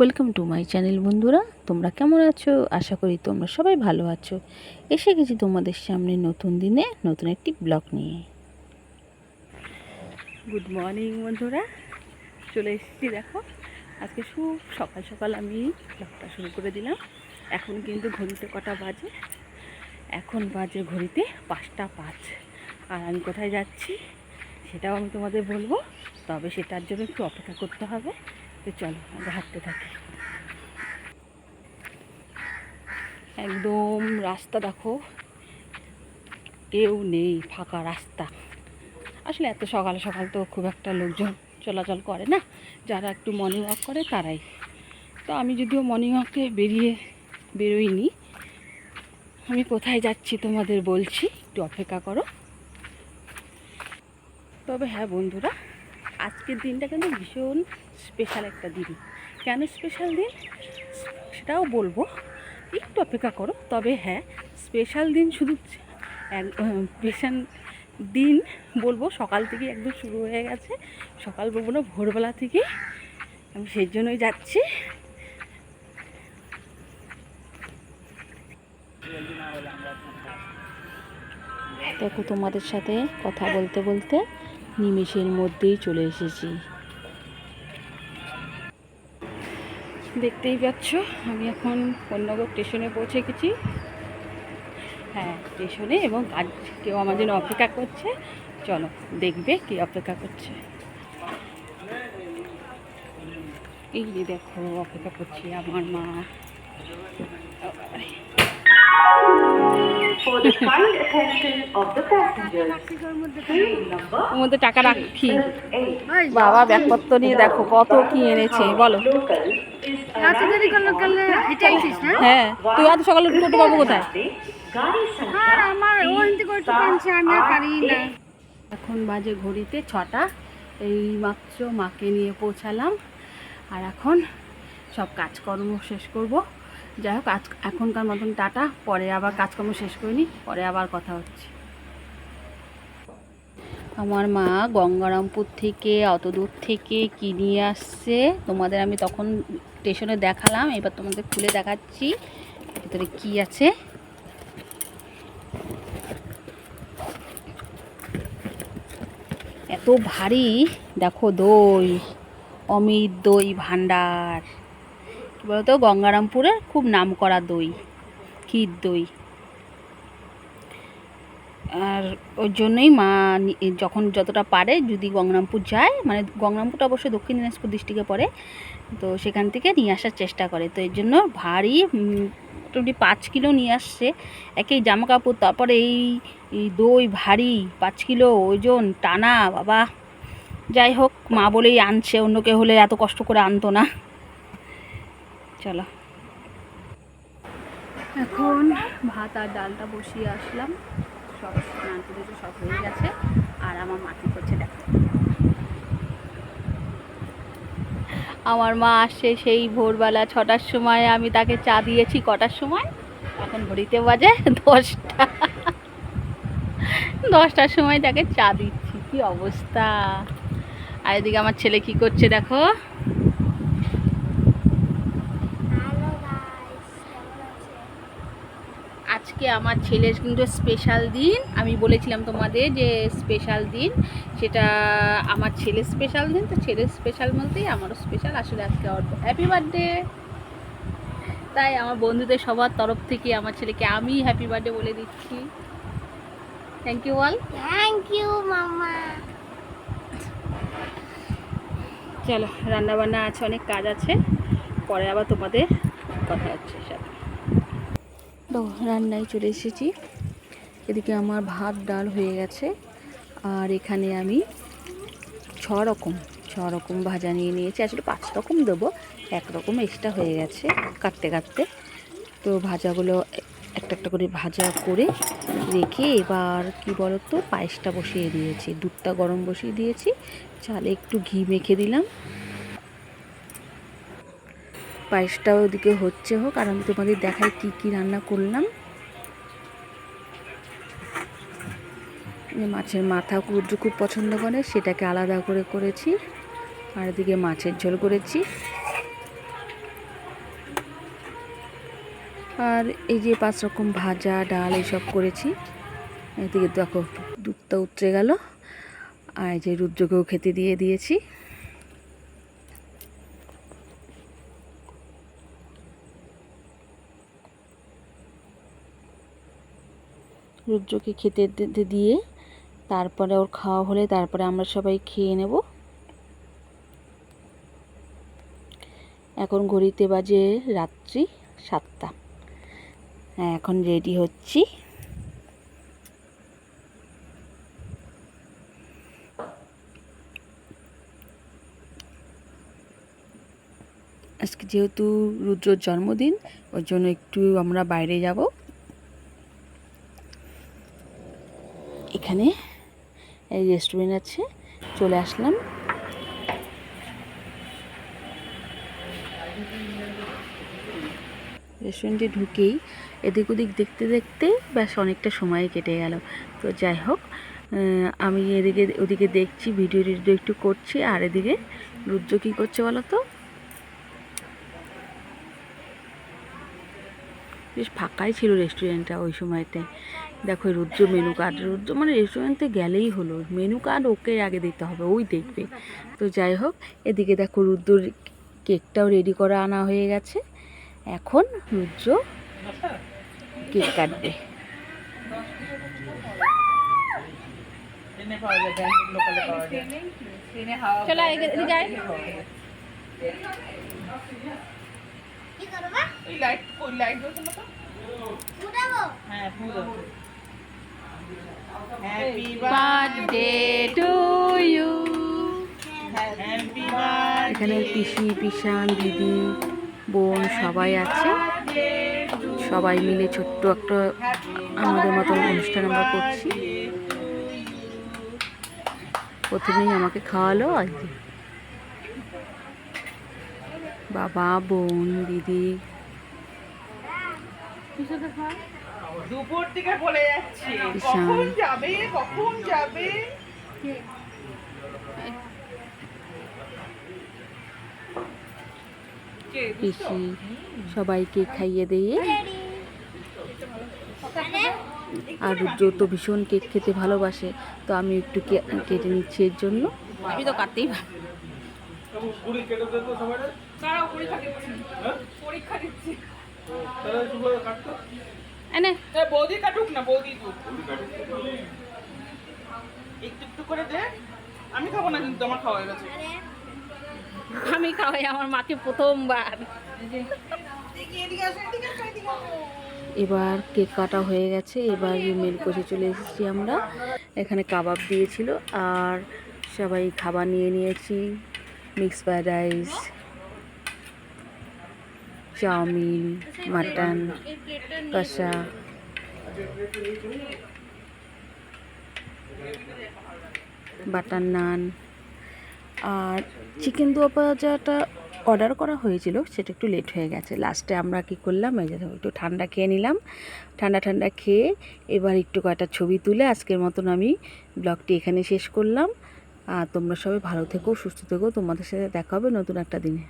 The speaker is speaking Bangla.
ওয়েলকাম টু মাই চ্যানেল বন্ধুরা। তোমরা কেমন আছো? আশা করি তোমরা সবাই ভালো আছো। এসে গেছি তোমাদের সামনে নতুন দিনে নতুন একটি ব্লগ নিয়ে। গুড মর্নিং বন্ধুরা। চলে এসেছি, দেখো। আজকে খুব সকাল সকাল আমি ব্লগটা শুরু করে দিলাম। এখন কিন্তু ঘড়িতে কটা বাজে? এখন বাজে ঘড়িতে পাঁচটা পাঁচ। আর আমি কোথায় যাচ্ছি, সেটাও আমি তোমাদের বলব। তবে সেটার জন্য একটু অপেক্ষা করতে হবে। তো চলো, আমরা হাঁটতে থাকি। একদম রাস্তা দেখো, কেউ নেই, ফাঁকা রাস্তা। আসলে এত সকাল সকাল তো খুব একটা লোকজন চলাচল করে না, যারা একটু মর্নিং ওয়াক করে তারাই। তো আমি যদিও মর্নিং ওয়াকে বেরিয়ে বেরোইনি, আমি কোথায় যাচ্ছি তোমাদের বলছি, একটু অপেক্ষা করো। তবে হ্যাঁ বন্ধুরা আজকের দিনটা কিন্তু ভীষণ স্পেশাল একটা দিন। কেন স্পেশাল দিন? সেটাও বলব। একটু অপেক্ষা করো। তবে হ্যাঁ স্পেশাল দিন শুধু স্পেশাল দিন বলব, সকাল থেকে একদম শুরু হয়ে গেছে। সকাল বলব না, ভোরবেলা থেকে আমি সেই জন্যই যাচ্ছি। দেখো তোমাদের সাথে কথা বলতে বলতে নিমেষের মধ্যেই চলে এসেছি। দেখতেই পাচ্ছ, আমি এখন কন্যাগর স্টেশনে পৌঁছে গেছি। হ্যাঁ স্টেশনে এবং আজ কেউ আমার জন্য অপেক্ষা করছে। চলো, দেখবে কি অপেক্ষা করছে। এই যে দেখো, অপেক্ষা করছি আমার মা। টাকা রাখি বাবা ব্যাগপত্র নিয়ে দেখো কত কি এনেছে বলো। না হ্যাঁ? তুই এত সকালে টোটো পাবো কোথায়? এখন বাজে ঘড়িতে ছটা এই মাত্র মাকে নিয়ে পৌঁছালাম। আর এখন সব কাজকর্ম শেষ করব। যাই হোক, আজ এখনকার মতন টাটা, পরে আবার কাজকর্ম শেষ করে নিই পরে আবার কথা হচ্ছে। আমার মা গঙ্গারামপুর থেকে, অত দূর থেকে কি নিয়ে আসছে, তোমাদের আমি তখন স্টেশনে দেখালাম, এবার তোমাদের খুলে দেখাচ্ছি, ভিতরে কি আছে। এত ভারী, দেখো দই, অমিত দই ভাণ্ডার। বলতো, গঙ্গারামপুরের খুব নাম করা দই, ক্ষীর দই। আর ওই জন্যই মা যখন যতটা পারে যদি গঙ্গারামপুর যায় মানে গঙ্গারামপুরটা অবশ্যই দক্ষিণ দিনাজপুর ডিস্ট্রিক্টে পড়ে, তো সেখান থেকে নিয়ে আসার চেষ্টা করে। তো এর জন্য ভারী মোটামুটি পাঁচ কিলো নিয়ে আসছে। একই জামা কাপড় তারপরে এই এই দই ভারী, পাঁচ কিলো ওজন, টানা, বাবা। যাই হোক, মা বলেই আনছে, অন্য কেউ হলে এত কষ্ট করে আনতো না। চলো। এখন ভাত আর ডালটা বসিয়ে আসলাম। সব স্নান করে তো সব হয়ে গেছে। আর আমার মা মাটি করছে দেখো। আমার মা আসছে সেই ভোরবেলা ছটার সময়। আমি তাকে চা দিয়েছি কটার সময়? এখন ঘড়িতে বাজে দশটা। দশটার সময় তাকে চা দিচ্ছি। কি অবস্থা? আর এদিকে আমার ছেলে কি করছে দেখো? আজকে আমার ছেলের কিন্তু স্পেশাল দিন। আমি বলেছিলাম তোমাদের যে স্পেশাল দিন সেটা আমার ছেলের স্পেশাল দিন তো ছেলের স্পেশাল বলতেই আমারও স্পেশাল আসলে আজকে হ্যাপি বার্থডে তাই আমার বন্ধুদের সবার তরফ থেকে আমার ছেলেকে আমি হ্যাপি বার্থডে বলে দিচ্ছি। Thank you all thank you মামা। চলো রান্না বান্না আছে অনেক কাজ আছে। পরে আবার তোমাদের কথা হচ্ছে। তো রান্নায় চলে এসেছি। এদিকে আমার ভাত, ডাল হয়ে গেছে। আর এখানে আমি ছ রকম ছ রকম ভাজা নিয়ে নিয়েছি। আসলে পাঁচ রকম দেবো, এক রকম এক্সট্রা হয়ে গেছে কাটতে কাটতে। তো ভাজাগুলো একটা একটা করে ভাজা করে রেখে এবার কি বলতো, পায়েসটা বসিয়ে দিয়েছি। দুধটা গরম বসিয়ে দিয়েছি। চালে একটু ঘি মেখে দিলাম। পায়েসটাও ওদিকে হচ্ছে হোক, আর আমি তোমাদের দেখাই কী কী রান্না করলাম। মাছের মাথা কুদ্রু খুব পছন্দ করে, সেটাকে আলাদা করে করেছি, আর এদিকে মাছের ঝোল করেছি। আর এই যে পাঁচ রকম ভাজা, ডাল এইসব করেছি। এদিকে দেখো, দুধটা উতরে গেল, আর এই যে রুদ্রকেও খেতে দিয়ে দিয়েছি। রুদ্রকে খেতে দিয়ে তারপরে ওর খাওয়া হলে তারপরে আমরা সবাই খেয়ে নেব। এখন ঘড়িতে বাজে রাত্রি সাতটা। হ্যাঁ এখন রেডি হচ্ছি। আজকে যেহেতু রুদ্রর জন্মদিন ওর জন্য একটু আমরা বাইরে যাব। এখানে এই রেস্টুরেন্ট আছে, চলে আসলাম। রেস্টুরেন্টে ঢুকেই এদিক ওদিক দেখতে দেখতে ব্যাস অনেকটা সময় কেটে গেল। তো যাই হোক আমি এদিকে, ওদিকে দেখছি ভিডিও টিডিও একটু করছি। আর এদিকে রুদ্র কী করছে বলো তো? বেশ ফাঁকাই ছিল রেস্টুরেন্টটা ওই সময়তে। দেখো রুদ্র মেনু কার্ড রুদ্র মানে রেস্টুরেন্টে গেলেই হলো। মেনু কার্ড ওকে আগে দিতে হবে ওই দেখবে। তো যাই হোক এদিকে দেখো রুদ্রর কেকটাও রেডি করা আনা হয়ে গেছে। এখন রুদ্র কেক কাটবে। চলো এদিকে আয়। লাইট ওই লাইট হ্যাঁ বার্থডে টু ইউ হ্যাপি এখানে পিসি পিসান দিদি বোন সবাই আছে। সবাই মিলে ছোট্ট একটা আমাদের মতন অনুষ্ঠান আমরা করছি। প্রথমেই আমাকে খাওয়ালো আর কি। বাবা বোন দিদি। দুপুর থেকে বলে যাচ্ছে। কখন যাবে? কখন যাবে? পিসি সবাইকে খাইয়ে দিয়ে আর রুদ্র তো ভীষণ কেক খেতে ভালোবাসে তো আমি একটু কে- কেটে নিচ্ছি এর জন্য। আমি তো কাটতেই পারি। এনে বৌদি কাটুক না বৌদি একটু একটু করে দে আমি খাব না কিন্তু আমার খাওয়া হয়ে গেছে। আমি খাওয়াই আমার মাকে প্রথমবার। এবার কেক কাটা হয়ে গেছে এবার মেল কোষে চলে এসেছি আমরা। এখানে কাবাব দিয়েছিল আর সবাই খাবার নিয়ে নিয়েছি mix fried rice. Chowmein, mutton, কষা। বাটার নান। আর চিকেন দোয়া পাজাটা অর্ডার করা হয়েছিল, সেটা একটু লেট হয়ে গেছে। লাস্টে আমরা কি করলাম, এই যে একটু ঠান্ডা খেয়ে নিলাম। ঠান্ডা ঠান্ডা খেয়ে এবার একটু কয়টা ছবি তুলে আজকের মতন আমি ব্লগটি এখানে শেষ করলাম। আর তোমরা সবাই ভালো থেকো, সুস্থ থেকো। তোমাদের সাথে দেখা হবে নতুন একটা দিনে।